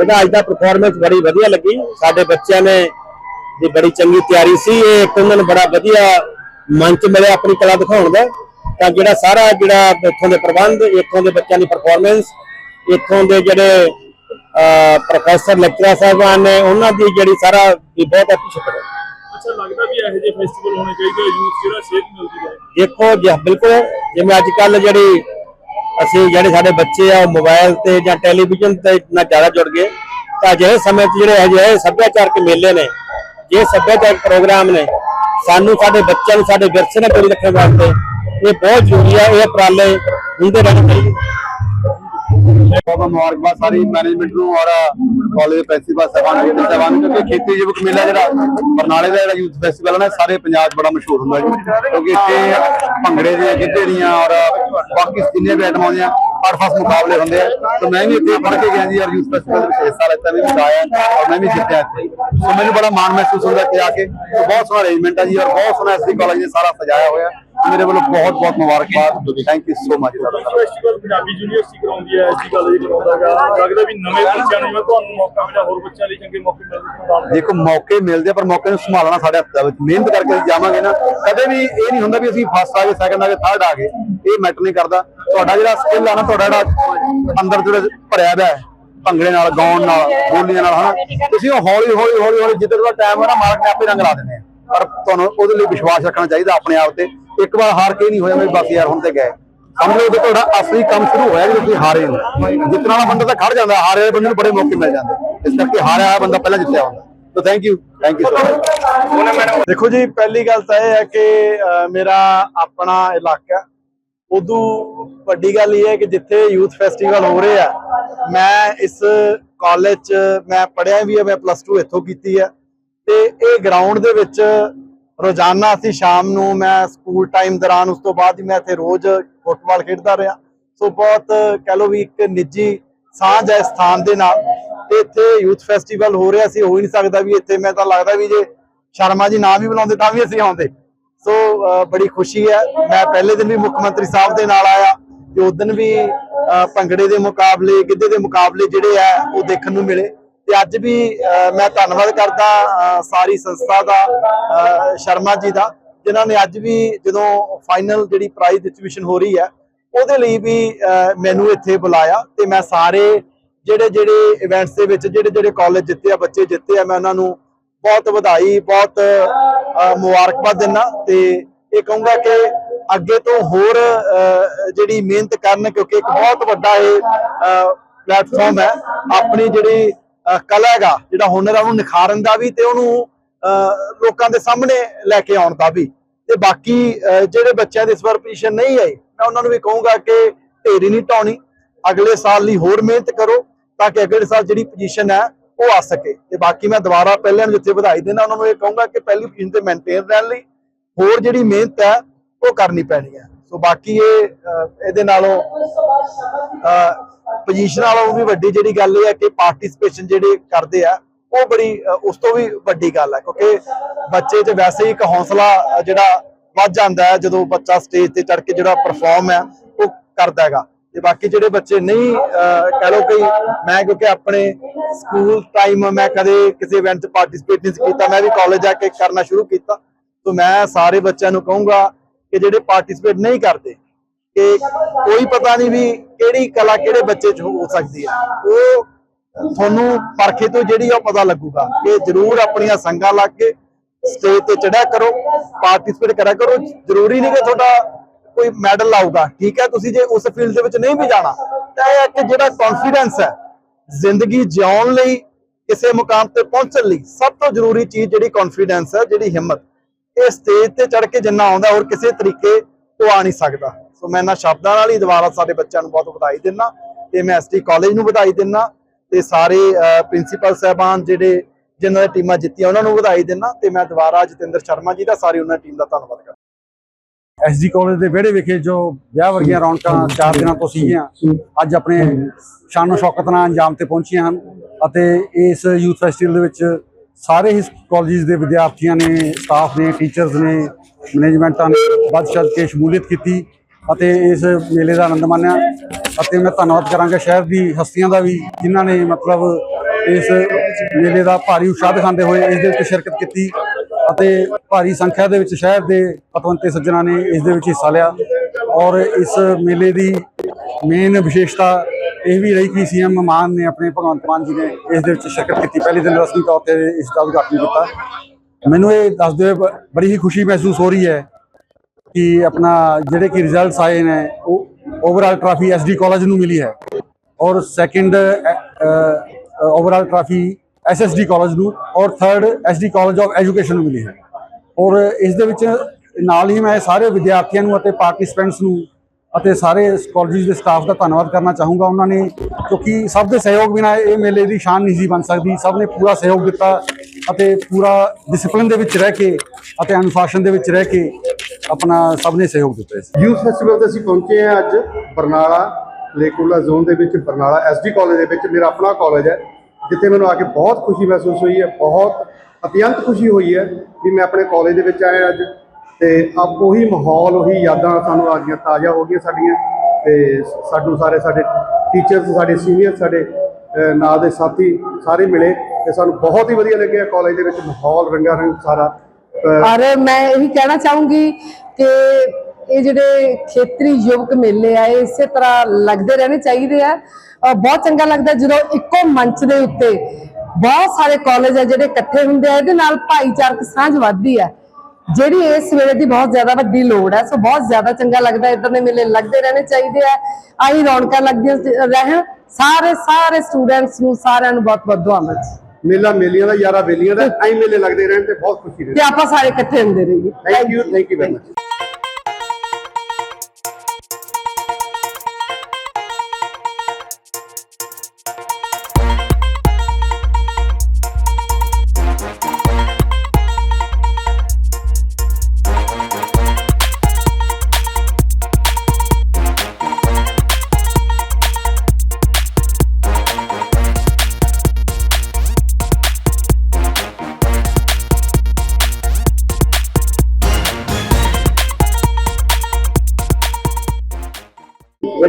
ਇਹਦਾ ਅੱਜ ਦਾ ਪਰਫਾਰਮੈਂਸ ਬੜੀ ਵਧੀਆ ਲੱਗੀ। ਸਾਡੇ ਬੱਚਿਆਂ ਨੇ ਦੀ ਬੜੀ ਚੰਗੀ ਤਿਆਰੀ ਸੀ। ਇਹ ਇੱਕ ਉਹਨਾਂ ਨੂੰ ਬੜਾ ਵਧੀਆ ਮੰਚ ਮਿਲਿਆ ਆਪਣੀ ਕਲਾ ਦਿਖਾਉਣ ਦਾ। ਤਾਂ ਜਿਹੜਾ ਸਾਰਾ ਜਿਹੜਾ ਇੱਥੋਂ ਦੇ ਪ੍ਰਬੰਧ ਇੱਥੋਂ ਦੇ ਬੱਚਿਆਂ ਦੀ ਪਰਫਾਰਮੈਂਸ ਇੱਥੋਂ ਦੇ ਜਿਹੜੇ ਪ੍ਰੋਫੈਸਰ ਲੈਕਚਰਰ ਸਾਹਿਬਾਨ ਨੇ ਉਹਨਾਂ ਦੀ ਜਿਹੜੀ ਸਾਰਾ ਵੀ ਬਹੁਤ ਐਪਰੀਸ਼ੀਏਟ ਹੈ। ਅੱਛਾ ਲੱਗਦਾ ਵੀ ਇਹੋ ਜਿਹੇ ਫੈਸਟੀਵਲ ਹੋਣੇ ਚਾਹੀਦੇ ਯੂਥ ਜਿਹੜਾ ਸੇਧ ਮਿਲਦੀ ਹੈ ਦੇਖੋ ਜੀ ਬਿਲਕੁਲ ਜਿਵੇਂ ਅੱਜ ਕੱਲ ਜਿਹੜੀ ਅਸੀਂ ਜਿਹੜੇ ਸਾਡੇ ਬੱਚੇ ਆ ਉਹ ਮੋਬਾਈਲ ਤੇ ਜਾਂ ਟੈਲੀਵਿਜ਼ਨ ਤੇ ਨਾ ਜ਼ਿਆਦਾ ਜੁੜ ਗਏ, ਤਾਂ ਅਜਿਹੇ ਸਮੇਂ 'ਚ ਜਿਹੜੇ ਅਜਿਹੇ ਸੱਭਿਆਚਾਰਕ ਮੇਲੇ ਨੇ ਇਹ ਸੱਭਿਆਚਾਰਕ ਪ੍ਰੋਗਰਾਮ ਨੇ, ਸਾਨੂੰ ਸਾਡੇ ਬੱਚਿਆਂ ਨੂੰ ਸਾਡੇ ਵਿਰਸੇ ਨਾਲ ਜੋੜੀ ਰੱਖਣ ਵਾਸਤੇ ਇਹ ਬਹੁਤ ਜ਼ਰੂਰੀ ਹੈ ਇਹ ਉਪਰਾਲੇ ਹੁੰਦੇ ਰਹਿਣੇ ਚਾਹੀਦੇ। ਬਹੁਤ ਮੁਬਾਰਕਬਾਦ ਸਾਰੀ ਮੈਨੇਜਮੈਂਟ ਨੂੰ ਔਰ ਕਾਲਜ ਪ੍ਰਿੰਸੀਪਲ ਸਾਹਿਬਾਨ ਜੀ ਸਾਹਿਬਾਨ ਕਿਉਂਕਿ ਖੇਤੀ ਯੁਵਕ ਮੇਲਾ ਜਿਹੜਾ ਬਰਨਾਲੇ ਦਾ ਜਿਹੜਾ ਯੂਥ ਫੈਸਟੀਵਲ ਹੈ ਨਾ, ਸਾਰੇ ਪੰਜਾਬ ਬੜਾ ਮਸ਼ਹੂਰ ਹੁੰਦਾ ਜੀ। ਕਿਉਂਕਿ ਇੱਥੇ ਭੰਗੜੇ ਦੀਆਂ, ਗਿੱਧੇ ਦੀਆਂ ਔਰ ਬਾਕੀ ਜਿੰਨੀਆਂ ਵੀ ਆਈਟਮਾਂ ਆਉਂਦੀਆਂ ਹਰ ਫਸ ਮੁਕਾਬਲੇ ਹੁੰਦੇ ਆ। ਤੇ ਮੈਂ ਵੀ ਇੱਥੇ ਪੜ੍ਹ ਕੇ ਗਿਆ ਜੀ ਔਰ ਯੂਥ ਫੈਸਟੀਵਲ ਵਿੱਚ ਹਿੱਸਾ ਲਿੱਤਾ ਵੀ ਆਇਆ ਔਰ ਮੈਂ ਵੀ ਜਿੱਤਿਆ ਇੱਥੇ। ਸੋ ਮੈਨੂੰ ਬੜਾ ਮਾਣ ਮਹਿਸੂਸ ਹੁੰਦਾ ਇੱਥੇ ਆ ਕੇ। ਬਹੁਤ ਸੋਹਣਾ ਅਰੇਂਜਮੈਂਟ ਹੈ ਜੀ ਔਰ ਬਹੁਤ ਸੋਹਣਾ ਐਸਡੀ ਕਾਲਜ ਨੇ ਸਾਰਾ ਸਜਾਇਆ ਹੋਇਆ। ਮੇਰੇ ਵੱਲੋਂ ਬਹੁਤ ਬਹੁਤ ਮੁਬਾਰਕਬਾਦ। Thank you so much youth festival Punjabi university ਕਰਾਉਂਦੀ ਹੈ ਐਸੀ ਕਾਲਜ ਕਰਾਉਂਦਾਗਾ ਲੱਗਦਾ ਵੀ ਨਵੇਂ ਬੱਚਿਆਂ ਨੂੰ ਜਿਵੇਂ ਤੁਹਾਨੂੰ ਮੌਕਾ ਮਿਲਿਆ ਹੋਰ ਬੱਚਿਆਂ ਲਈ ਚੰਗੇ ਮੌਕੇ ਮਿਲਦੇ ਦੇਖੋ ਮੌਕੇ ਮਿਲਦੇ ਪਰ ਮੌਕੇ ਨੂੰ ਸੰਭਾਲਣਾ ਸਾਡੇ ਹੱਥ ਦਾ ਵਿੱਚ। ਮਿਹਨਤ ਕਰਕੇ ਅਸੀਂ ਜਾਵਾਂਗੇ ਨਾ ਕਦੇ ਵੀ ਇਹ ਨਹੀਂ ਹੁੰਦਾ ਵੀ ਅਸੀਂ ਫਸਟ ਆ ਗਏ ਸੈਕੰਡ ਆ ਗਏ ਥਰਡ ਆ ਗਏ। ਇਹ ਮੈਟਰ ਨਹੀਂ ਕਰਦਾ। ਤੁਹਾਡਾ ਜਿਹੜਾ ਸਕਿੱਲ ਆ ਨਾ ਤੁਹਾਡਾ ਜਿਹੜਾ ਅੰਦਰ ਜਿਹੜਾ ਭਰਿਆ ਹੋਇਆ ਹੈ ਭੰਗੜੇ ਨਾਲ ਗਾਉਣ ਨਾਲ ਬੋਲੀਆਂ ਨਾਲ ਹਨਾ। ਤੁਸੀਂ ਉਹ ਹੌਲੀ ਹੌਲੀ ਹੌਲੀ ਹੌਲੀ ਜਿੱਦਾਂ ਦਾ ਟਾਈਮ ਹੈ ਨਾ ਮਾਲਕ ਨੇ ਆਪੇ ਰੰਗ ਲਾ ਦਿੰਦੇ ਆ। ਪਰ ਤੁਹਾਨੂੰ ਉਹਦੇ ਲਈ ਵਿਸ਼ਵਾਸ ਰੱਖਣਾ ਚਾਹੀਦਾ ਆਪਣੇ ਆਪ ਤੇ। ਇੱਕ ਵਾਰ ਹਾਰ ਕੇ ਨਹੀਂ ਹੋਇਆ ਵੀ ਬਸ ਯਾਰ ਹੁਣ ਤੇ ਗਏ। ਸਮਝ ਕਿ ਤੁਹਾਡਾ ਅਸਲੀ ਕੰਮ ਸ਼ੁਰੂ ਹੋਇਆ ਜਦੋਂ ਤੁਸੀਂ ਹਾਰੇ ਹੋ। ਜਿੱਤਣ ਵਾਲਾ ਬੰਦਾ ਤਾਂ ਖੜ ਜਾਂਦਾ, ਹਾਰੇ ਵਾਲੇ ਬੰਦੇ ਨੂੰ ਬੜੇ ਮੌਕੇ ਮਿਲ ਜਾਂਦੇ। ਇਸ ਕਰਕੇ ਹਾਰਿਆ ਹੋਇਆ ਬੰਦਾ ਪਹਿਲਾਂ ਜਿੱਤਿਆ ਹੁੰਦਾ। So thank you thank you so much ਦੇਖੋ ਜੀ, ਪਹਿਲੀ ਗੱਲ ਤਾਂ ਇਹ ਹੈ ਕਿ ਮੇਰਾ ਆਪਣਾ ਇਲਾਕਾ ਉਦੋਂ ਵੱਡੀ ਗੱਲ ਇਹ ਹੈ ਕਿ ਜਿੱਥੇ ਯੂਥ ਫੈਸਟੀਵਲ ਹੋ ਰਹੇ ਆ, ਮੈਂ ਇਸ ਕਾਲਜ ਚ, ਮੈਂ ਪੜਿਆ ਵੀ ਹੈ ਮੈਂ ਪਲੱਸ 2 ਇੱਥੋਂ ਕੀਤੀ ਹੈ ਤੇ ਇਹ ਗਰਾਊਂਡ ਦੇ ਵਿੱਚ ਰੋਜ਼ਾਨਾ ਅਸੀਂ ਸ਼ਾਮ ਨੂੰ ਮੈਂ ਸਕੂਲ ਟਾਈਮ ਦੌਰਾਨ ਉਸ ਤੋਂ ਬਾਅਦ ਹੀ ਮੈਂ ਇੱਥੇ ਰੋਜ਼ ਫੁੱਟਬਾਲ ਖੇਡਦਾ ਰਿਹਾ। ਸੋ ਬਹੁਤ ਕਹਿ ਲਓ ਵੀ ਇੱਕ ਨਿੱਜੀ ਸਾਂਝ ਹੈ ਸਥਾਨ ਦੇ ਨਾਲ ਤੇ ਇੱਥੇ ਯੂਥ ਫੈਸਟੀਵਲ ਹੋ ਰਿਹਾ ਸੀ, ਹੋ ਹੀ ਨਹੀਂ ਸਕਦਾ ਵੀ ਇੱਥੇ ਮੈਂ ਤਾਂ ਲੱਗਦਾ ਵੀ ਜੇ ਸ਼ਰਮਾ ਜੀ ਨਾਂ ਵੀ ਬੁਲਾਉਂਦੇ ਤਾਂ ਵੀ ਅਸੀਂ ਆਉਂਦੇ। ਸੋ ਬੜੀ ਖੁਸ਼ੀ ਹੈ। ਮੈਂ ਪਹਿਲੇ ਦਿਨ ਵੀ ਮੁੱਖ ਮੰਤਰੀ ਸਾਹਿਬ ਦੇ ਨਾਲ ਆਇਆ ਤੇ ਉਸ ਦਿਨ ਵੀ ਭੰਗੜੇ ਦੇ ਮੁਕਾਬਲੇ, ਗਿੱਧੇ ਦੇ ਮੁਕਾਬਲੇ ਜਿਹੜੇ ਆ ਉਹ ਦੇਖਣ ਨੂੰ ਮਿਲੇ। ਤੇ ਅੱਜ ਵੀ ਮੈਂ ਧੰਨਵਾਦ ਕਰਦਾ ਸਾਰੀ ਸੰਸਥਾ ਦਾ ਸ਼ਰਮਾ ਜੀ ਦਾ, ਜਿਨ੍ਹਾਂ ਨੇ ਅੱਜ ਵੀ ਜਦੋਂ ਫਾਈਨਲ ਜਿਹੜੀ ਪ੍ਰਾਈਜ਼ ਡਿਸਟ੍ਰੀਬਿਊਸ਼ਨ ਹੋ ਰਹੀ ਹੈ, ਉਹਦੇ ਲਈ ਵੀ ਮੈਨੂੰ ਇੱਥੇ ਬੁਲਾਇਆ ਤੇ ਮੈਂ ਸਾਰੇ ਜਿਹੜੇ ਜਿਹੜੇ ਇਵੈਂਟਸ ਦੇ ਵਿੱਚ, ਜਿਹੜੇ ਜਿਹੜੇ ਕਾਲਜ ਜਿੱਤੇ ਆ, ਬੱਚੇ ਜਿੱਤੇ ਆ, ਮੈਂ ਉਹਨਾਂ ਨੂੰ ਬਹੁਤ ਵਧਾਈ, ਬਹੁਤ ਮੁਬਾਰਕਬਾਦ ਦਿੰਦਾ ਤੇ ਇਹ ਕਹੂੰਗਾ ਕਿ ਅੱਗੇ ਤੋਂ ਹੋਰ ਜਿਹੜੀ ਮਿਹਨਤ ਕਰਨ, ਕਿਉਂਕਿ ਇੱਕ ਬਹੁਤ ਵੱਡਾ ਇਹ ਪਲੇਟਫਾਰਮ ਹੈ, ਆਪਣੀ ਜਿਹੜੀ ਕਲਾ ਹੈਗਾ, ਜਿਹੜਾ ਹੁਨਰ ਆ, ਉਹਨੂੰ ਨਿਖਾਰਨ ਦਾ ਵੀ ਤੇ ਉਹਨੂੰ ਲੋਕਾਂ ਦੇ ਸਾਹਮਣੇ ਲੈ ਕੇ ਆਉਣ ਦਾ ਵੀ। ਤੇ ਬਾਕੀ ਜਿਹੜੇ ਬੱਚਿਆਂ ਦੇ ਇਸ ਵਾਰ ਪੋਜੀਸ਼ਨ ਨਹੀਂ ਆਈ ਮੈਂ ਉਹਨਾਂ ਨੂੰ ਵੀ ਕਹੂੰਗਾ ਕਿ ਢੇਰੀ ਨਹੀਂ ਟਾਉਣੀ। ਅਗਲੇ ਸਾਲ ਲਈ ਹੋਰ ਮਿਹਨਤ ਕਰੋ ਤਾਂ ਕਿ ਅਗਲੇ ਸਾਲ ਜਿਹੜੀ ਪੋਜੀਸ਼ਨ ਹੈ, ਉਹ ਆ ਸਕੇ। ਤੇ ਬਾਕੀ ਮੈਂ ਦੁਬਾਰਾ ਪਹਿਲਿਆਂ ਨੂੰ ਜਿੱਥੇ ਵਧਾਈ ਦੇਣਾ ਉਹਨਾਂ ਨੂੰ ਇਹ ਕਹੂੰਗਾ ਕਿ ਪਹਿਲੀ ਪੋਜੀਸ਼ਨ ਤੇ ਮੇਨਟੇਨ ਰਹਿਣ ਲਈ ਹੋਰ ਜਿਹੜੀ ਮਿਹਨਤ ਹੈ, ਉਹ ਕਰਨੀ ਪੈਣੀ ਹੈ। ਸੋ ਬਾਕੀ ਇਹ ਇਹਦੇ ਨਾਲੋਂ ਪੋਜੀਸ਼ਨ ਨਾਲੋਂ ਵੀ ਵੱਡੀ ਜਿਹੜੀ ਗੱਲ ਇਹ ਹੈ ਕਿ ਪਾਰਟਿਸਿਪੇਸ਼ਨ ਜਿਹੜੇ ਕਰਦੇ ਆ ਉਹ ਬੜੀ ਉਸ ਤੋਂ ਵੀ ਵੱਡੀ ਗੱਲ ਹੈ। ਕਿਉਂਕਿ ਬੱਚੇ 'ਚ ਵੈਸੇ ਹੀ ਇੱਕ ਹੌਸਲਾ ਜਿਹੜਾ ਵੱਧ ਜਾਂਦਾ ਹੈ ਜਦੋਂ ਬੱਚਾ ਸਟੇਜ ਤੇ ਚੜ ਕੇ ਜਿਹੜਾ ਪਰਫਾਰਮ ਹੈ ਉਹ ਕਰਦਾ ਹੈਗਾ। ਤੇ ਬਾਕੀ ਜਿਹੜੇ ਬੱਚੇ ਨਹੀਂ ਅਹ, ਕਹਿ ਕਿ ਮੈਂ ਕਿਉਂਕਿ ਆਪਣੇ ਸਕੂਲ ਟਾਈਮ ਮੈਂ ਕਦੇ ਕਿਸੇ ਇਵੈਂਟ 'ਚ ਪਾਰਟਿਸਿਪੇਟ ਨਹੀਂ ਸੀ ਕੀਤਾ ਮੈਂ ਵੀ ਕਾਲਜ ਜਾ ਕੇ ਕਰਨਾ ਸ਼ੁਰੂ ਕੀਤਾ। ਤੋਂ ਮੈਂ ਸਾਰੇ ਬੱਚਿਆਂ ਨੂੰ ਕਹੂੰਗਾ ਕਿ ਜਿਹੜੇ ਪਾਰਟਿਸਿਪੇਟ ਨਹੀਂ ਕਰਦੇ, ਕਿ ਕੋਈ ਪਤਾ ਨਹੀਂ ਵੀ ਕਿਹੜੀ ਕਲਾ ਕਿਹੜੇ ਬੱਚੇ 'ਚ ਹੋ ਸਕਦੀ ਹੈ। ਉਹ ਤੁਹਾਨੂੰ ਪਰਖੇ ਤੋਂ ਜਿਹੜੀ ਆ ਉਹ ਪਤਾ ਲੱਗੂਗਾ ਕਿ ਜਰੂਰ ਆਪਣੀਆਂ ਸੰਗਾਂ ਲੱਗ ਕੇ ਸਟੇਜ ਤੇ ਚੜਿਆ ਕਰੋ ਪਾਰਟਿਸਿਪੇਟ ਕਰਿਆ ਕਰੋ। ਜ਼ਰੂਰੀ ਨਹੀਂ ਕਿ ਤੁਹਾਡਾ ਕੋਈ ਮੈਡਲ ਲਾਊਗਾ ਠੀਕ ਹੈ? ਤੁਸੀਂ ਜੇ ਉਸ ਫੀਲਡ ਦੇ ਵਿੱਚ ਨਹੀਂ ਵੀ ਜਾਣਾ, ਤਾਂ ਇਹ ਹੈ ਕਿ ਜਿਹੜਾ ਕੌਨਫੀਡੈਂਸ ਹੈ, ਜ਼ਿੰਦਗੀ ਜਿਉਣ ਲਈ, ਕਿਸੇ ਮੁਕਾਮ ਤੇ ਪਹੁੰਚਣ ਲਈ ਸਭ ਤੋਂ ਜ਼ਰੂਰੀ ਚੀਜ਼ ਜਿਹੜੀ ਕੌਨਫੀਡੈਂਸ ਹੈ, ਜਿਹੜੀ ਹਿੰਮਤ। ਇਹ ਸਟੇਜ ਤੇ ਚੜ ਕੇ ਜਿੰਨਾ ਆਉਂਦਾ ਹੋਰ ਕਿਸੇ ਤਰੀਕੇ ਉਹ ਆ ਨਹੀਂ ਸਕਦਾ। ਸੋ ਮੈਂ ਇਹਨਾਂ ਸ਼ਬਦਾਂ ਨਾਲ ਹੀ ਦੁਬਾਰਾ ਸਾਡੇ ਬੱਚਿਆਂ ਨੂੰ ਬਹੁਤ ਵਧਾਈ ਦਿੰਦਾ ਤੇ ਮੈਂ ਐਸਟੀ ਕਾਲਜ ਨੂੰ ਵਧਾਈ ਦਿੰਦਾ ਤੇ ਸਾਰੇ ਪ੍ਰਿੰਸੀਪਲ ਸਾਹਿਬਾਨ ਜਿਹੜੇ, ਜਿਨ੍ਹਾਂ ਦੀ ਟੀਮਾਂ ਜਿੱਤੀਆਂ ਉਹਨਾਂ ਨੂੰ ਵਧਾਈ ਦਿੰਦਾ ਤੇ ਮੈਂ ਦੁਬਾਰਾ ਜਤਿੰਦਰ ਸ਼ਰਮਾ ਜੀ ਦਾ, ਸਾਰੀ ਉਹਨਾਂ ਟੀਮ ਦਾ ਧੰਨਵਾਦ ਕਰਦਾ ਐਸਡੀ ਕਾਲਜ ਦੇ ਵਿਹੜੇ ਵਿਖੇ ਜੋ ਵਿਆਹ ਵਰਗੀਆਂ ਰੌਣਕਾਂ ਚਾਰ ਦਿਨਾਂ ਤੋਂ ਸੀਗੀਆਂ, ਅੱਜ ਆਪਣੇ ਸ਼ਾਨੋ ਸ਼ੌਕਤ ਨਾਲ ਅੰਜਾਮ ਤੇ ਪਹੁੰਚੀਆਂ ਹਨ, ਅਤੇ ਇਸ ਯੂਥ ਫੈਸਟੀਵਲ ਦੇ ਵਿੱਚ ਸਾਰੇ ਹੀ ਕਾਲਜਿਸ ਦੇ ਵਿਦਿਆਰਥੀਆਂ ਨੇ ਸਟਾਫ ਨੇ ਟੀਚਰਸ ਨੇ ਮੈਨੇਜਮੈਂਟਾਂ ਨੇ ਵੱਧ ਚੜ੍ਹ ਕੇ ਸ਼ਮੂਲੀਅਤ ਕੀਤੀ ਅਤੇ ਇਸ ਮੇਲੇ ਦਾ ਆਨੰਦ ਮਾਣਿਆ ਅਤੇ ਮੈਂ ਧੰਨਵਾਦ ਕਰਾਂਗਾ ਸ਼ਹਿਰ ਦੀ ਹਸਤੀਆਂ ਦਾ ਵੀ, ਜਿਨ੍ਹਾਂ ਨੇ ਮਤਲਬ ਇਸ ਮੇਲੇ ਦਾ ਭਾਰੀ ਉਤਸ਼ਾਹ ਦਿਖਾਉਂਦੇ ਹੋਏ ਇਸ ਦੇ ਵਿੱਚ ਸ਼ਿਰਕਤ ਕੀਤੀ ਅਤੇ ਭਾਰੀ ਸੰਖਿਆ ਦੇ ਵਿੱਚ ਸ਼ਹਿਰ ਦੇ ਪਤਵੰਤੇ ਸੱਜਣਾ ਨੇ ਇਸ ਦੇ ਵਿੱਚ ਹਿੱਸਾ ਲਿਆ ਔਰ ਇਸ ਮੇਲੇ ਦੀ ਮੇਨ ਵਿਸ਼ੇਸ਼ਤਾ ਇਹ ਵੀ ਰਹੀ ਕਿ ਸੀਐਮ ਮਾਨ ਨੇ ਆਪਣੇ ਭਗਵੰਤ ਮਾਨ ਜੀ ਨੇ ਇਸ ਦੇ ਵਿੱਚ ਸ਼ਿਰਕਤ ਕੀਤੀ। ਪਹਿਲੇ ਦਿਨ ਰਸਮੀ ਤੌਰ ਤੇ ਇਸ ਦਾ ਉਦਘਾਟਨ ਕੀਤਾ। ਮੈਨੂੰ ਇਹ ਦੱਸਦੇ ਹੋਏ ਬੜੀ ਹੀ ਖੁਸ਼ੀ ਮਹਿਸੂਸ ਹੋ ਰਹੀ ਹੈ ਕਿ ਆਪਣਾ ਜਿਹੜੇ ਕਿ ਰਿਜ਼ਲਟਸ ਆਏ ਨੇ, ਉਹ ਓਵਰਆਲ ਟਰਾਫੀ ਐਸਡੀ ਕਾਲਜ ਨੂੰ ਮਿਲੀ ਹੈ। ਔਰ second overall trophy SSD college ਨੂੰ ਔਰ third SD college of education ਨੂੰ ਮਿਲੀ ਹੈ। ਔਰ ਇਸ ਦੇ ਵਿੱਚ ਨਾਲ ਹੀ ਮੈਂ ਸਾਰੇ ਵਿਦਿਆਰਥੀਆਂ ਨੂੰ ਅਤੇ ਪਾਰਟਿਸਪੈਂਟਸ ਨੂੰ ਅਤੇ ਸਾਰੇ ਕਾਲਜਿਸ ਦੇ ਸਟਾਫ ਦਾ ਧੰਨਵਾਦ ਕਰਨਾ ਚਾਹੂੰਗਾ ਉਹਨਾਂ ਨੇ, ਕਿਉਂਕਿ ਸਭ ਦੇ ਸਹਿਯੋਗ ਬਿਨਾਂ ਇਹ ਮੇਲੇ ਦੀ ਸ਼ਾਨ ਨਹੀਂ ਸੀ ਬਣ ਸਕਦੀ। ਸਭ ਨੇ ਪੂਰਾ ਸਹਿਯੋਗ ਦਿੱਤਾ ਅਤੇ ਪੂਰਾ ਡਿਸਪਲਿਨ ਦੇ ਵਿੱਚ ਰਹਿ ਕੇ ਅਤੇ ਅਨੁਸ਼ਾਸਨ ਦੇ ਵਿੱਚ ਰਹਿ ਕੇ ਆਪਣਾ ਸਭ ਨੇ ਸਹਿਯੋਗ ਦਿੱਤਾ ਇਸ ਯੂਥ ਫੈਸਟੀਵਲ ਤੇ ਅਸੀਂ ਪਹੁੰਚੇ ਹਾਂ ਅੱਜ ਬਰਨਾਲਾ ਲੇਕੂਲਾ ਜ਼ੋਨ ਦੇ ਵਿੱਚ, ਬਰਨਾਲਾ ਐਸਡੀ ਕਾਲਜ ਦੇ ਵਿੱਚ, ਮੇਰਾ ਆਪਣਾ ਕਾਲਜ ਹੈ, ਜਿੱਥੇ ਮੈਨੂੰ ਆ ਕੇ ਬਹੁਤ ਖੁਸ਼ੀ ਮਹਿਸੂਸ ਹੋਈ ਹੈ, ਬਹੁਤ ਅਤਿਅੰਤ ਖੁਸ਼ੀ ਹੋਈ ਹੈ ਵੀ ਮੈਂ ਆਪਣੇ ਕਾਲਜ ਦੇ ਵਿੱਚ ਆਇਆ ਅੱਜ। ਤੇ ਆਪ ਉਹੀ ਮਾਹੌਲ, ਉਹੀ ਯਾਦਾਂ ਸਾਨੂੰ ਆ ਤਾਜ਼ਾ ਹੋ ਗਈਆਂ ਸਾਡੀਆਂ ਤੇ ਸਾਨੂੰ ਸਾਰੇ ਸਾਡੇ ਟੀਚਰਸ ਸਾਡੇ ਸੀਨੀਅਰ ਸਾਡੇ ਨਾਲ ਦੇ ਸਾਥੀ ਸਾਰੇ ਮਿਲੇ ਤੇ ਸਾਨੂੰ ਬਹੁਤ ਹੀ ਵਧੀਆ ਲੱਗਿਆ ਕਾਲਜ ਦੇ ਵਿੱਚ ਮਾਹੌਲ ਰੰਗਾ ਰੰਗ ਸਾਰਾ ਔਰ ਮੈਂ ਇਹੀ ਕਹਿਣਾ ਚਾਹੂੰਗੀ ਕਿ ਇਹ ਜਿਹੜੇ ਖੇਤਰੀ ਯੁਵਕ ਮੇਲੇ ਆ, ਇਹ ਇਸੇ ਤਰ੍ਹਾਂ ਲੱਗਦੇ ਰਹਿਣੇ ਚਾਹੀਦੇ ਆ। ਬਹੁਤ ਚੰਗਾ ਲੱਗਦਾ ਜਦੋਂ ਇੱਕੋ ਮੰਚ ਦੇ ਉੱਤੇ ਬਹੁਤ ਸਾਰੇ ਕਾਲਜ ਆ ਜਿਹੜੇ ਇਕੱਠੇ ਹੁੰਦੇ ਆ, ਇਹਦੇ ਨਾਲ ਭਾਈਚਾਰਕ ਸਾਂਝ ਵੱਧਦੀ ਆ। ਜਿਹੜੀ ਇਸ ਵੇਲੇ ਦੀ ਬਹੁਤ ਜ਼ਿਆਦਾ ਵੱਡੀ ਲੋੜ ਹੈ ਸੋ ਬਹੁਤ ਜ਼ਿਆਦਾ ਚੰਗਾ ਲੱਗਦਾ ਇਦਾਂ ਦੇ ਮੇਲੇ ਲੱਗਦੇ ਰਹਿਣੇ ਚਾਹੀਦੇ ਆ। ਆਹੀ ਰੌਣਕਾਂ ਲੱਗਦੀਆਂ ਰਹਿਣ। ਸਾਰੇ ਸਾਰੇ ਸਟੂਡੈਂਟਸ ਨੂੰ ਸਾਰਿਆਂ ਨੂੰ ਬਹੁਤ ਬਹੁਤ ਦੁਆਵਾਂ ਮੇਲਾ ਮੇਲੀਆਂ ਦਾ ਯਾਰਾ ਬੇਲੀਆਂ ਦਾ ਐਂ ਮੇਲੇ ਲੱਗਦੇ ਰਹਿਣ ਤੇ ਬਹੁਤ ਖੁਸ਼ੀ ਤੇ ਰਹੀ ਆਪਾਂ ਸਾਰੇ ਇਕੱਠੇ ਹੁੰਦੇ ਰਹੀਏ। Thank you thank you very much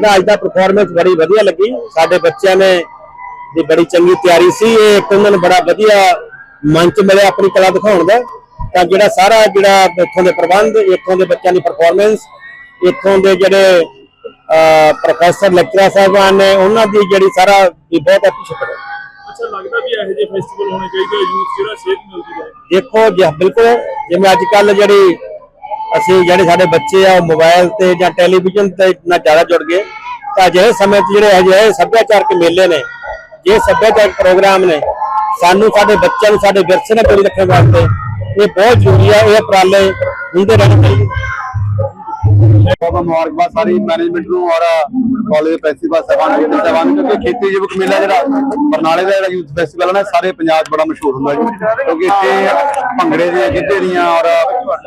ਇਹਦਾ ਅੱਜ ਦਾ ਪਰਫਾਰਮੈਂਸ ਬੜੀ ਵਧੀਆ ਲੱਗੀ। ਸਾਡੇ ਬੱਚਿਆਂ ਨੇ ਦੀ ਬੜੀ ਚੰਗੀ ਤਿਆਰੀ ਸੀ। ਇਹ ਉਹਨਾਂ ਨੂੰ ਬੜਾ ਵਧੀਆ ਮੰਚ ਮਿਲਿਆ ਆਪਣੀ ਕਲਾ ਦਿਖਾਉਣ ਦਾ। ਤਾਂ ਜਿਹੜਾ ਸਾਰਾ ਜਿਹੜਾ ਇੱਥੋਂ ਦੇ ਪ੍ਰਬੰਧ ਇੱਥੋਂ ਦੇ ਬੱਚਿਆਂ ਦੀ ਪਰਫਾਰਮੈਂਸ ਇੱਥੋਂ ਦੇ ਜਿਹੜੇ ਪ੍ਰੋਫੈਸਰ ਲੈਕਚਰਰ ਸਾਹਿਬਾਨ ਨੇ ਉਹਨਾਂ ਦੀ ਜਿਹੜੀ ਸਾਰਾ ਵੀ ਬਹੁਤ ਐਪਰੀਸ਼ੀਏਟ ਹੈ। ਅੱਛਾ ਲੱਗਦਾ ਵੀ ਇਹੋ ਜਿਹੇ ਫੈਸਟੀਵਲ ਹੋਣੇ ਚਾਹੀਦੇ ਯੂਥ ਜਿਹੜਾ ਸੇਧ ਮਿਲਦੀ ਰਹੇ। ਦੇਖੋ ਜੀ ਬਿਲਕੁਲ ਜਿਵੇਂ ਅੱਜ ਕੱਲ ਜਿਹੜੀ ਅਸੀਂ ਜਿਹੜੇ ਸਾਡੇ ਬੱਚੇ ਆ, ਉਹ ਮੋਬਾਈਲ ਤੇ ਜਾਂ ਟੈਲੀਵਿਜ਼ਨ ਤੇ ਨਾ ਜ਼ਿਆਦਾ ਜੁੜ ਗਏ। ਤਾਂ ਅਜਿਹੇ ਸਮੇਂ 'ਚ ਜਿਹੜੇ ਅਜਿਹੇ ਸੱਭਿਆਚਾਰਕ ਮੇਲੇ ਨੇ, ਜੇ ਸੱਭਿਆਚਾਰਕ ਪ੍ਰੋਗਰਾਮ ਨੇ, ਸਾਨੂੰ ਸਾਡੇ ਬੱਚਿਆਂ ਨੂੰ ਸਾਡੇ ਵਿਰਸੇ ਨਾਲ ਜੋੜੀ ਰੱਖਣ ਵਾਸਤੇ ਇਹ ਬਹੁਤ ਜ਼ਰੂਰੀ ਹੈ ਇਹ ਉਪਰਾਲੇ ਹੁੰਦੇ ਰਹਿਣੇ ਚਾਹੀਦੇ। ਬਹੁਤ ਮੁਬਾਰਕਬਾਦ ਸਾਰੀ ਮੈਨੇਜਮੈਂਟ ਨੂੰ ਔਰ ਕਾਲਜ ਪ੍ਰਿੰਸੀਪਲ ਸਾਹਿਬਾਨ ਨੂੰ ਸਾਹਿਬਾਨ ਨੂੰ, ਕਿਉਂਕਿ ਖੇਤੀ ਯੁਵਕ ਮੇਲਾ ਜਿਹੜਾ ਬਰਨਾਲੇ ਦਾ ਜਿਹੜਾ ਯੂਥ ਫੈਸਟੀਵਲ ਹੈ ਨਾ, ਸਾਰੇ ਪੰਜਾਬ 'ਚ ਬੜਾ ਮਸ਼ਹੂਰ ਹੁੰਦਾ ਜੀ। ਕਿਉਂਕਿ ਇੱਥੇ ਭੰਗੜੇ ਦੀਆਂ ਗਿੱਧੇ ਦੀਆਂ ਔਰ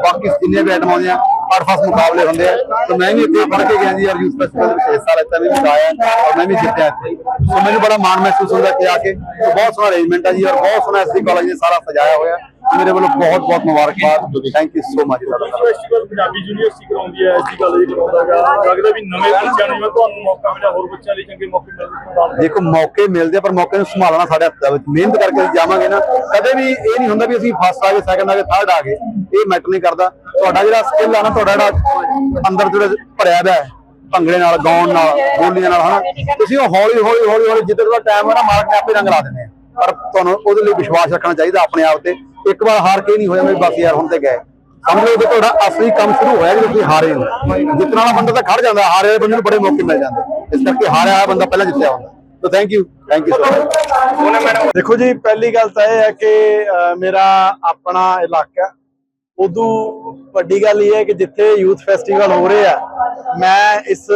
ਬਾਕੀ ਜਿੰਨੀਆਂ ਵੀ ਆਈਟਮਾਂ ਆਉਂਦੀਆਂ ਅੱਠ ਫਸ ਮੁਕਾਬਲੇ ਹੁੰਦੇ ਆ। ਤੇ ਮੈਂ ਵੀ ਇੱਥੇ ਪੜ੍ਹ ਕੇ ਗਿਆ ਜੀ ਔਰ ਯੂਥ ਫੈਸਟੀਵਲ ਦੇ ਵਿੱਚ ਹਿੱਸਾ ਲਿੱਤਾ ਵੀ ਮਸਾਇਆ ਔਰ ਮੈਂ ਵੀ ਜਿੱਤਿਆ ਇੱਥੇ। ਸੋ ਮੈਨੂੰ ਬੜਾ ਮਾਣ ਮਹਿਸੂਸ ਹੁੰਦਾ ਇੱਥੇ ਆ ਕੇ। ਬਹੁਤ ਸੋਹਣਾ ਅਰੇਂਜਮੈਂਟ ਹੈ ਜੀ ਔਰ ਬਹੁਤ ਸੋਹਣਾ ਐਸਡੀ ਕਾਲਜ ਨੇ ਸਾਰਾ ਸਜਾਇਆ ਹੋਇਆ। ਮੇਰੇ ਵੱਲੋਂ ਬਹੁਤ ਬਹੁਤ ਮੁਬਾਰਕਬਾਦ। Thank you so much festival Punjabi university ਕਰਾਉਂਦੀ ਹੈ ਐਸਜੀ ਕਾਲਜ ਕਰਾਉਂਦਾ ਹੈਗਾ। ਲੱਗਦਾ ਵੀ ਨਵੇਂ ਬੱਚਿਆਂ ਨੂੰ ਤੁਹਾਨੂੰ ਮੌਕਾ ਮਿਲਿਆ ਹੋਰ ਬੱਚਿਆਂ ਲਈ ਚੰਗੇ ਮੌਕੇ ਮਿਲਦੇ ਦੇਖੋ ਮੌਕੇ ਮਿਲਦੇ ਆ, ਪਰ ਮੌਕੇ ਨੂੰ ਸੰਭਾਲਣਾ ਸਾਡੇ ਹੱਥ ਵਿੱਚ। ਮਿਹਨਤ ਕਰਕੇ ਜਾਵਾਂਗੇ ਨਾ ਕਦੇ ਵੀ ਇਹ ਨਹੀਂ ਹੁੰਦਾ ਵੀ ਅਸੀਂ ਫਸਟ ਆ ਗਏ ਸੈਕੰਡ ਆ ਗਏ ਥਰਡ ਆ ਗਏ। ਇਹ ਮੈਟਰ ਨਹੀਂ ਕਰਦਾ। ਤੁਹਾਡਾ ਜਿਹੜਾ ਸਕਿੱਲ ਆ ਨਾ ਤੁਹਾਡਾ ਜਿਹੜਾ ਅੰਦਰ ਜਿਹੜਾ ਭਰਿਆ ਹੋਇਆ ਹੈ ਭੰਗੜੇ ਨਾਲ ਗਾਉਣ ਨਾਲ ਬੋਲੀਆਂ ਨਾਲ ਹਨਾ? ਤੁਸੀਂ ਉਹ ਹੌਲੀ ਹੌਲੀ ਹੌਲੀ ਹੌਲੀ ਜਿੱਦਾਂ ਦਾ ਟਾਈਮ ਹੈ ਨਾ ਮਾਲਕ ਨੇ ਆਪੇ ਰੰਗ ਲਾ ਦਿੰਦੇ ਆ। ਪਰ ਤੁਹਾਨੂੰ ਉਹਦੇ ਲਈ ਵਿਸ਼ਵਾਸ ਰੱਖਣਾ ਚਾਹੀਦਾ ਆਪਣੇ ਆਪ ਤੇ। ਇੱਕ ਵਾਰ ਹਾਰ ਕੇ ਨਹੀਂ ਹੋਇਆ ਵੀ ਬਸ ਯਾਰ ਹੁਣ ਤੇ ਗਏ। ਸਮਝ ਲਓ ਕਿ ਤੁਹਾਡਾ ਅਸਲੀ ਕੰਮ ਸ਼ੁਰੂ ਹੋਇਆ ਜਦੋਂ ਤੁਸੀਂ ਹਾਰੇ ਹੋ। ਜਿੱਤਣ ਵਾਲਾ ਬੰਦਾ ਤਾਂ ਖੜ ਜਾਂਦਾ, ਹਾਰੇ ਵਾਲੇ ਬੰਦੇ ਨੂੰ ਬੜੇ ਮੌਕੇ ਮਿਲ ਜਾਂਦੇ। ਇਸ ਕਰਕੇ ਹਾਰਿਆ ਵਾਲਾ ਬੰਦਾ ਪਹਿਲਾਂ ਜਿੱਤਿਆ ਹੁੰਦਾ। So thank you thank you so ਦੇਖੋ ਜੀ, ਪਹਿਲੀ ਗੱਲ ਤਾਂ ਇਹ ਹੈ ਕਿ ਮੇਰਾ ਆਪਣਾ ਇਲਾਕਾ ਉਦੋਂ ਵੱਡੀ ਗੱਲ ਇਹ ਹੈ ਕਿ ਜਿੱਥੇ ਯੂਥ ਫੈਸਟੀਵਲ ਹੋ ਰਹੇ ਆ, ਮੈਂ ਇਸ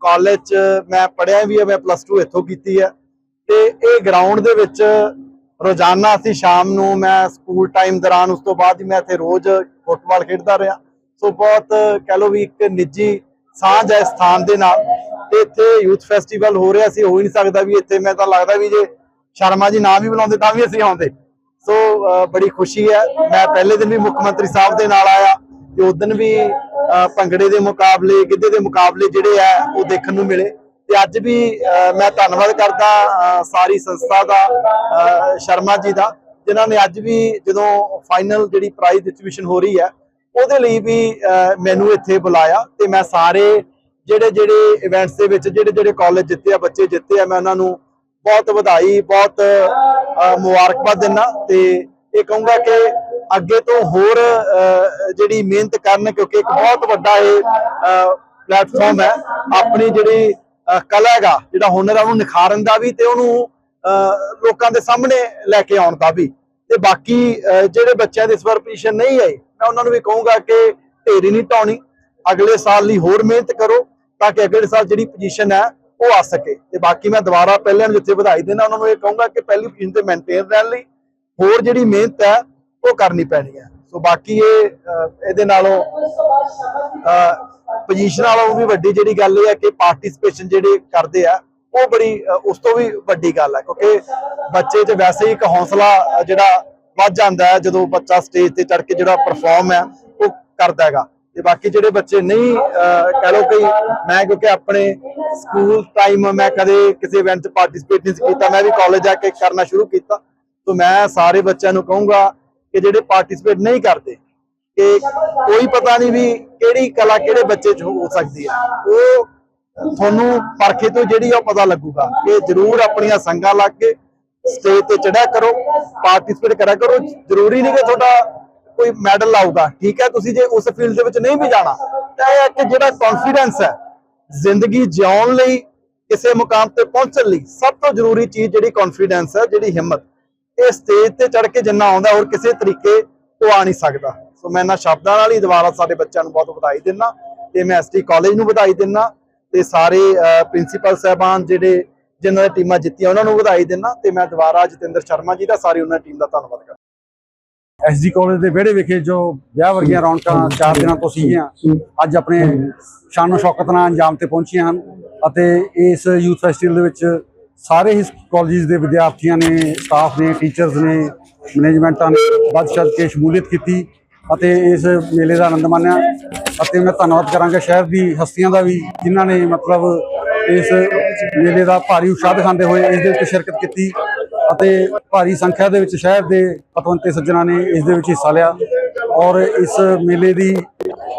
ਕਾਲਜ ਚ, ਮੈਂ ਪੜਿਆ ਵੀ ਹੈ ਮੈਂ ਪਲੱਸ 2 ਇੱਥੋਂ ਕੀਤੀ ਹੈ ਤੇ ਇਹ ਗਰਾਊਂਡ ਦੇ ਵਿੱਚ ਰੋਜ਼ਾਨਾ ਅਸੀਂ ਸ਼ਾਮ ਨੂੰ ਮੈਂ ਸਕੂਲ ਟਾਈਮ ਦੌਰਾਨ ਉਸ ਤੋਂ ਬਾਅਦ ਹੀ ਮੈਂ ਇੱਥੇ ਰੋਜ਼ ਫੁੱਟਬਾਲ ਖੇਡਦਾ ਰਿਹਾ। ਸੋ ਬਹੁਤ ਕਹਿ ਲਓ ਵੀ ਇੱਕ ਨਿੱਜੀ ਸਾਂਝ ਹੈ ਸਥਾਨ ਦੇ ਨਾਲ। ਤੇ ਇੱਥੇ ਯੂਥ ਫੈਸਟੀਵਲ ਹੋ ਰਿਹਾ ਸੀ ਹੋ ਹੀ ਨਹੀਂ ਸਕਦਾ ਵੀ ਇੱਥੇ ਮੈਂ ਤਾਂ ਲੱਗਦਾ ਵੀ ਜੇ ਸ਼ਰਮਾ ਜੀ ਨਾਮ ਵੀ ਬੁਲਾਉਂਦੇ ਤਾਂ ਵੀ ਅਸੀਂ ਆਉਂਦੇ। ਸੋ ਬੜੀ ਖੁਸ਼ੀ ਹੈ। ਮੈਂ ਪਹਿਲੇ ਦਿਨ ਵੀ ਮੁੱਖ ਮੰਤਰੀ ਸਾਹਿਬ ਦੇ ਨਾਲ ਆਇਆ ਤੇ ਉਸ ਦਿਨ ਵੀ ਅਹ, ਭੰਗੜੇ ਦੇ ਮੁਕਾਬਲੇ ਗਿੱਧੇ ਦੇ ਮੁਕਾਬਲੇ ਜਿਹੜੇ ਆ ਉਹ ਦੇਖਣ ਨੂੰ ਮਿਲੇ। ਤੇ ਅੱਜ ਵੀ ਮੈਂ ਧੰਨਵਾਦ ਕਰਦਾ ਸਾਰੀ ਸੰਸਥਾ ਦਾ ਸ਼ਰਮਾ ਜੀ ਦਾ, ਜਿਨ੍ਹਾਂ ਨੇ ਅੱਜ ਵੀ ਜਦੋਂ ਫਾਈਨਲ ਜਿਹੜੀ ਪ੍ਰਾਈਜ਼ ਡਿਸਟ੍ਰੀਬਿਊਸ਼ਨ ਹੋ ਰਹੀ ਹੈ, ਉਹਦੇ ਲਈ ਵੀ ਮੈਨੂੰ ਇੱਥੇ ਬੁਲਾਇਆ ਤੇ ਮੈਂ ਸਾਰੇ ਜਿਹੜੇ ਜਿਹੜੇ ਇਵੈਂਟਸ ਦੇ ਵਿੱਚ, ਜਿਹੜੇ ਜਿਹੜੇ ਕਾਲਜ ਜਿੱਤੇ ਆ, ਬੱਚੇ ਜਿੱਤੇ ਆ, ਮੈਂ ਉਹਨਾਂ ਨੂੰ ਬਹੁਤ ਵਧਾਈ, ਬਹੁਤ ਮੁਬਾਰਕਬਾਦ ਦਿੰਦਾ ਤੇ ਇਹ ਕਹੂੰਗਾ ਕਿ ਅੱਗੇ ਤੋਂ ਹੋਰ ਜਿਹੜੀ ਮਿਹਨਤ ਕਰਨ, ਕਿਉਂਕਿ ਇੱਕ ਬਹੁਤ ਵੱਡਾ ਇਹ ਪਲੇਟਫਾਰਮ ਹੈ, ਆਪਣੀ ਜਿਹੜੀ ਕਲਾ ਹੈਗਾ ਜਿਹੜਾ ਹੁਨਰ ਆ ਉਹਨੂੰ ਨਿਖਾਰਨ ਦਾ ਵੀ ਤੇ ਉਹਨੂੰ ਅਹ, ਲੋਕਾਂ ਦੇ ਸਾਹਮਣੇ ਲੈ ਕੇ ਆਉਣ ਦਾ ਵੀ। ਤੇ ਬਾਕੀ ਜਿਹੜੇ ਬੱਚਿਆਂ ਦੇ ਇਸ ਵਾਰ ਪੋਜੀਸ਼ਨ ਨਹੀਂ ਆਈ ਮੈਂ ਉਹਨਾਂ ਨੂੰ ਵੀ ਕਹੂੰਗਾ ਕਿ ਢੇਰੀ ਨਹੀਂ ਟਾਉਣੀ। ਅਗਲੇ ਸਾਲ ਲਈ ਹੋਰ ਮਿਹਨਤ ਕਰੋ ਤਾਂ ਕਿ ਅਗਲੇ ਸਾਲ ਜਿਹੜੀ ਪੋਜੀਸ਼ਨ ਹੈ ਉਹ ਆ ਸਕੇ। ਤੇ ਬਾਕੀ ਮੈਂ ਦੁਬਾਰਾ ਪਹਿਲਿਆਂ ਨੂੰ ਜਿੱਥੇ ਵਧਾਈ ਦੇਣਾ ਉਹਨਾਂ ਨੂੰ ਇਹ ਕਹੂੰਗਾ ਕਿ ਪਹਿਲੀ ਪੋਜੀਸ਼ਨ ਤੇ ਮੇਨਟੇਨ ਰਹਿਣ ਲਈ ਹੋਰ ਜਿਹੜੀ ਮਿਹਨਤ ਹੈ ਉਹ ਕਰਨੀ ਪੈਣੀ ਹੈ। ਸੋ ਬਾਕੀ ਇਹ ਇਹਦੇ ਨਾਲੋਂ ਪੋਜੀਸ਼ਨ ਨਾਲੋਂ ਵੀ ਵੱਡੀ ਜਿਹੜੀ ਗੱਲ ਇਹ ਹੈ ਕਿ ਪਾਰਟਿਸਿਪੇਸ਼ਨ ਜਿਹੜੇ ਕਰਦੇ ਆ ਉਹ ਬੜੀ ਉਸ ਤੋਂ ਵੀ ਵੱਡੀ ਗੱਲ ਹੈ ਕਿਉਂਕਿ ਬੱਚੇ 'ਚ ਵੈਸੇ ਹੀ ਇੱਕ ਹੌਸਲਾ ਜਿਹੜਾ ਵੱਧ ਜਾਂਦਾ ਹੈ ਜਦੋਂ ਬੱਚਾ ਸਟੇਜ ਤੇ ਚੜ ਕੇ ਜਿਹੜਾ ਪਰਫਾਰਮ ਹੈ ਉਹ ਕਰਦਾ ਹੈਗਾ। ਤੇ ਬਾਕੀ ਜਿਹੜੇ ਬੱਚੇ ਨਹੀਂ ਅਹ, ਕਹਿ ਲਓ ਕਿ ਮੈਂ ਕਿਉਂਕਿ ਆਪਣੇ ਸਕੂਲ ਟਾਈਮ ਮੈਂ ਕਦੇ ਕਿਸੇ ਇਵੈਂਟ 'ਚ ਪਾਰਟਿਸਿਪੇਟ ਨਹੀਂ ਕੀਤਾ ਮੈਂ ਵੀ ਕਾਲਜ ਜਾ ਕੇ ਕਰਨਾ ਸ਼ੁਰੂ ਕੀਤਾ। ਤੋਂ ਮੈਂ ਸਾਰੇ ਬੱਚਿਆਂ ਨੂੰ ਕਹੂੰਗਾ ਕਿ ਜਿਹੜੇ ਪਾਰਟਿਸਿਪੇਟ ਨਹੀਂ ਕਰਦੇ, ਕਿ ਕੋਈ ਪਤਾ ਨਹੀਂ ਵੀ ਕਿਹੜੀ ਕਲਾ ਕਿਹੜੇ ਬੱਚੇ 'ਚ ਹੋ ਸਕਦੀ ਹੈ। ਉਹ ਤੁਹਾਨੂੰ ਪਰਖੇ ਤੋਂ ਜਿਹੜੀ ਉਹ ਪਤਾ ਲੱਗੂਗਾ ਕਿ ਜਰੂਰ ਆਪਣੀਆਂ ਸੰਗਾਂ ਲੱਗ ਕੇ ਸਟੇਜ ਤੇ ਚੜਿਆ ਕਰੋ ਪਾਰਟਿਸਿਪੇਟ ਕਰਿਆ ਕਰੋ। ਜ਼ਰੂਰੀ ਨਹੀਂ ਕਿ ਤੁਹਾਡਾ ਕੋਈ ਮੈਡਲ ਆਊਗਾ, ਠੀਕ ਹੈ? ਤੁਸੀਂ ਜੇ ਉਸ ਫੀਲਡ ਦੇ ਵਿੱਚ ਨਹੀਂ ਵੀ ਜਾਣਾ, ਤਾਂ ਇਹ ਹੈ ਕਿ ਜਿਹੜਾ ਕੌਨਫੀਡੈਂਸ ਹੈ, ਜ਼ਿੰਦਗੀ ਜਿਉਣ ਲਈ, ਕਿਸੇ ਮੁਕਾਮ ਤੇ ਪਹੁੰਚਣ ਲਈ ਸਭ ਤੋਂ ਜ਼ਰੂਰੀ ਚੀਜ਼ ਜਿਹੜੀ ਕੌਨਫੀਡੈਂਸ ਹੈ, ਜਿਹੜੀ ਹਿੰਮਤ। ਇਹ ਸਟੇਜ ਤੇ ਚੜ ਕੇ ਜਿੰਨਾ ਆਉਂਦਾ ਹੋਰ ਕਿਸੇ ਤਰੀਕੇ ਤੋਂ ਆ ਨਹੀਂ ਸਕਦਾ। ਸੋ ਮੈਂ ਇਹਨਾਂ ਸ਼ਬਦਾਂ ਨਾਲ ਹੀ ਦੁਬਾਰਾ ਸਾਡੇ ਬੱਚਿਆਂ ਨੂੰ ਬਹੁਤ ਵਧਾਈ ਦਿੰਦਾ ਤੇ ਮੈਂ ਐਸਟੀ ਕਾਲਜ ਨੂੰ ਵਧਾਈ ਦਿੰਦਾ ਤੇ ਸਾਰੇ ਪ੍ਰਿੰਸੀਪਲ ਸਾਹਿਬਾਨ ਜਿਹੜੇ ਜਿਨ੍ਹਾਂ ਨੇ ਟੀਮਾਂ ਜਿੱਤੀਆਂ ਉਹਨਾਂ ਨੂੰ ਵਧਾਈ ਦਿੰਦਾ ਤੇ ਮੈਂ ਦੁਬਾਰਾ ਜਤਿੰਦਰ ਸ਼ਰਮਾ ਜੀ ਦਾ ਸਾਰੀ ਉਹਨਾਂ ਟੀਮ ਦਾ ਧੰਨਵਾਦ ਕਰਦਾ ਐਸਡੀ ਕਾਲਜ ਦੇ ਵਿਹੜੇ ਵਿਖੇ ਜੋ ਵਿਆਹ ਵਰਗੀਆਂ ਰੌਣਕਾਂ ਚਾਰ ਦਿਨਾਂ ਤੋਂ ਸੀਗੀਆਂ ਅੱਜ ਆਪਣੇ ਸ਼ਾਨੋ ਸ਼ੌਕਤ ਨਾਲ ਅੰਜਾਮ ਤੇ ਪਹੁੰਚੀਆਂ ਹਨ ਅਤੇ ਇਸ ਯੂਥ ਫੈਸਟੀਵਲ ਦੇ ਵਿੱਚ ਸਾਰੇ ਹੀ ਕਾਲਜਿਸ ਦੇ ਵਿਦਿਆਰਥੀਆਂ ਨੇ ਸਟਾਫ ਨੇ ਟੀਚਰਸ ਨੇ ਮੈਨੇਜਮੈਂਟਾਂ ਨੇ ਵੱਧ ਚੜ੍ਹ ਕੇ ਸ਼ਮੂਲੀਅਤ ਕੀਤੀ ਅਤੇ ਇਸ ਮੇਲੇ ਦਾ ਆਨੰਦ ਮਾਣਿਆ ਅਤੇ ਮੈਂ ਧੰਨਵਾਦ ਕਰਾਂਗਾ ਸ਼ਹਿਰ ਦੀ ਹਸਤੀਆਂ ਦਾ ਵੀ, ਜਿਨ੍ਹਾਂ ਨੇ ਮਤਲਬ ਇਸ ਮੇਲੇ ਦਾ ਭਾਰੀ ਉਤਸ਼ਾਹ ਦਿਖਾਉਂਦੇ ਹੋਏ ਇਸ ਦੇ ਵਿੱਚ ਸ਼ਿਰਕਤ ਕੀਤੀ ਅਤੇ ਭਾਰੀ ਸੰਖਿਆ ਦੇ ਵਿੱਚ ਸ਼ਹਿਰ ਦੇ ਪਤਵੰਤੇ ਸੱਜਣਾ ਨੇ ਇਸ ਦੇ ਵਿੱਚ ਹਿੱਸਾ ਲਿਆ ਔਰ ਇਸ ਮੇਲੇ ਦੀ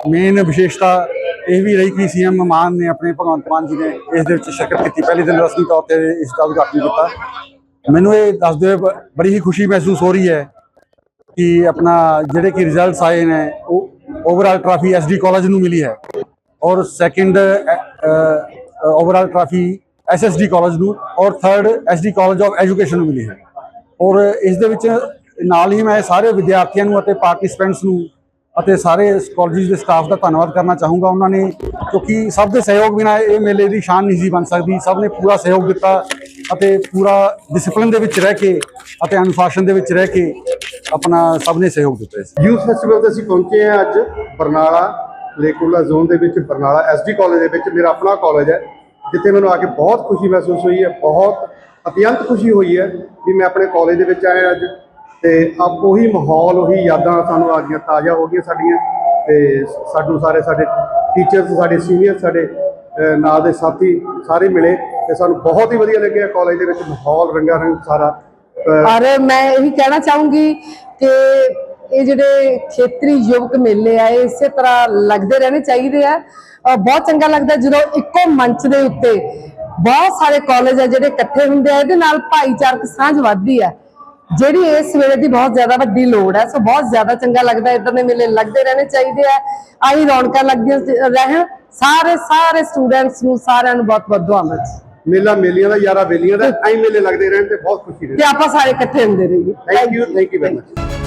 ਮੇਨ ਵਿਸ਼ੇਸ਼ਤਾ ਇਹ ਵੀ ਰਹੀ ਕਿ ਸੀਐਮ ਮਾਨ ਨੇ ਆਪਣੇ ਭਗਵੰਤ ਮਾਨ ਜੀ ਨੇ ਇਸ ਦੇ ਵਿੱਚ ਸ਼ਿਰਕਤ ਕੀਤੀ। ਪਹਿਲੇ ਦਿਨ ਰਸਮੀ ਤੌਰ ਤੇ ਇਸ ਦਾ ਉਦਘਾਟਨ ਕੀਤਾ। ਮੈਨੂੰ ਇਹ ਦੱਸਦੇ ਹੋਏ ਬੜੀ ਹੀ ਖੁਸ਼ੀ ਮਹਿਸੂਸ ਹੋ ਰਹੀ ਹੈ ਕਿ ਆਪਣਾ ਜਿਹੜੇ ਕਿ ਰਿਜ਼ਲਟਸ ਆਏ ਨੇ, ਉਹ ਓਵਰਆਲ ਟਰਾਫੀ ਐਸਡੀ ਕਾਲਜ ਨੂੰ ਮਿਲੀ ਹੈ ਔਰ second overall trophy SSD college ਨੂੰ ਔਰ third SD college of education ਨੂੰ ਮਿਲੀ ਹੈ। ਔਰ ਇਸ ਦੇ ਵਿੱਚ ਨਾਲ ਹੀ ਮੈਂ ਸਾਰੇ ਵਿਦਿਆਰਥੀਆਂ ਨੂੰ ਅਤੇ ਪਾਰਟਿਸਪੈਂਟਸ ਨੂੰ ਅਤੇ ਸਾਰੇ ਕਾਲਜਿਸ ਦੇ ਸਟਾਫ ਦਾ ਧੰਨਵਾਦ ਕਰਨਾ ਚਾਹੂੰਗਾ ਉਹਨਾਂ ਨੇ, ਕਿਉਂਕਿ ਸਭ ਦੇ ਸਹਿਯੋਗ ਬਿਨਾਂ ਇਹ ਮੇਲੇ ਦੀ ਸ਼ਾਨ ਨਹੀਂ ਸੀ ਬਣ ਸਕਦੀ। ਸਭ ਨੇ ਪੂਰਾ ਸਹਿਯੋਗ ਦਿੱਤਾ ਅਤੇ ਪੂਰਾ ਡਿਸਪਲਿਨ ਦੇ ਵਿੱਚ ਰਹਿ ਕੇ ਅਤੇ ਅਨੁਸ਼ਾਸਨ ਦੇ ਵਿੱਚ ਰਹਿ ਕੇ ਆਪਣਾ ਸਭ ਨੇ ਸਹਿਯੋਗ ਦਿੱਤਾ ਇਸ ਯੂਥ ਫੈਸਟੀਵਲ ਤੇ ਅਸੀਂ ਪਹੁੰਚੇ ਹਾਂ ਅੱਜ ਬਰਨਾਲਾ ਲੇਕੂਲਾ ਜ਼ੋਨ ਦੇ ਵਿੱਚ, ਬਰਨਾਲਾ ਐਸਡੀ ਕਾਲਜ ਦੇ ਵਿੱਚ। ਮੇਰਾ ਆਪਣਾ ਕਾਲਜ ਹੈ, ਜਿੱਥੇ ਮੈਨੂੰ ਆ ਕੇ ਬਹੁਤ ਖੁਸ਼ੀ ਮਹਿਸੂਸ ਹੋਈ ਹੈ, ਬਹੁਤ ਅਤਿਅੰਤ ਖੁਸ਼ੀ ਹੋਈ ਹੈ ਵੀ ਮੈਂ ਆਪਣੇ ਕਾਲਜ ਦੇ ਵਿੱਚ ਆਇਆ ਅੱਜ। ਤੇ ਆਪ ਉਹੀ ਮਾਹੌਲ, ਉਹੀ ਯਾਦਾਂ ਸਾਨੂੰ ਆ ਗਈਆਂ ਤਾਜ਼ਾ ਹੋ ਗਈਆਂ ਸਾਡੀਆਂ ਤੇ ਸਾਨੂੰ ਸਾਰੇ ਸਾਡੇ ਟੀਚਰਸ ਸਾਡੇ ਸੀਨੀਅਰ ਸਾਡੇ ਨਾਲ ਦੇ ਸਾਥੀ ਸਾਰੇ ਮਿਲੇ ਤੇ ਸਾਨੂੰ ਬਹੁਤ ਹੀ ਵਧੀਆ ਲੱਗਿਆ ਕਾਲਜ ਦੇ ਵਿੱਚ ਮਾਹੌਲ ਰੰਗਾ ਰੰਗ ਸਾਰਾ। ਔਰ ਮੈਂ ਇਹੀ ਕਹਿਣਾ ਚਾਹੂੰਗੀ ਕਿ ਇਹ ਜਿਹੜੇ ਖੇਤਰੀ ਯੁਵਕ ਮੇਲੇ ਆ, ਇਹ ਇਸੇ ਤਰ੍ਹਾਂ ਲੱਗਦੇ ਰਹਿਣੇ ਚਾਹੀਦੇ ਆ। ਬਹੁਤ ਚੰਗਾ ਲੱਗਦਾ ਜਦੋਂ ਇੱਕੋ ਮੰਚ ਦੇ ਉੱਤੇ ਬਹੁਤ ਸਾਰੇ ਕਾਲਜ ਆ ਜਿਹੜੇ ਇਕੱਠੇ ਹੁੰਦੇ ਆ, ਇਹਦੇ ਨਾਲ ਭਾਈਚਾਰਕ ਸਾਂਝ ਵੱਧਦੀ ਆ। ਜਿਹੜੀ ਇਸ ਵੇਲੇ ਦੀ ਬਹੁਤ ਜ਼ਿਆਦਾ ਵੱਡੀ ਲੋੜ ਹੈ ਸੋ ਬਹੁਤ ਜ਼ਿਆਦਾ ਚੰਗਾ ਲੱਗਦਾ ਇਦਾਂ ਦੇ ਮੇਲੇ ਲੱਗਦੇ ਰਹਿਣੇ ਚਾਹੀਦੇ ਆ। ਆਹੀ ਰੌਣਕਾਂ ਲੱਗਦੀਆਂ ਰਹਿਣ। ਸਾਰੇ ਸਾਰੇ ਸਟੂਡੈਂਟਸ ਨੂੰ ਸਾਰਿਆਂ ਨੂੰ ਬਹੁਤ ਬਹੁਤ ਦੁਆਵਾਂ ਮੇਲਾ ਮੇਲੀਆਂ ਦਾ ਯਾਰਾ ਵੇਲੀਆਂ ਦਾ ਐਂ ਮੇਲੇ ਲੱਗਦੇ ਰਹਿਣ ਤੇ ਬਹੁਤ ਖੁਸ਼ੀ ਤੇ ਰਹਿੰਦੀ ਆਪਾਂ ਸਾਰੇ ਇਕੱਠੇ ਹੁੰਦੇ ਰਹੀਏ। Thank you thank you very much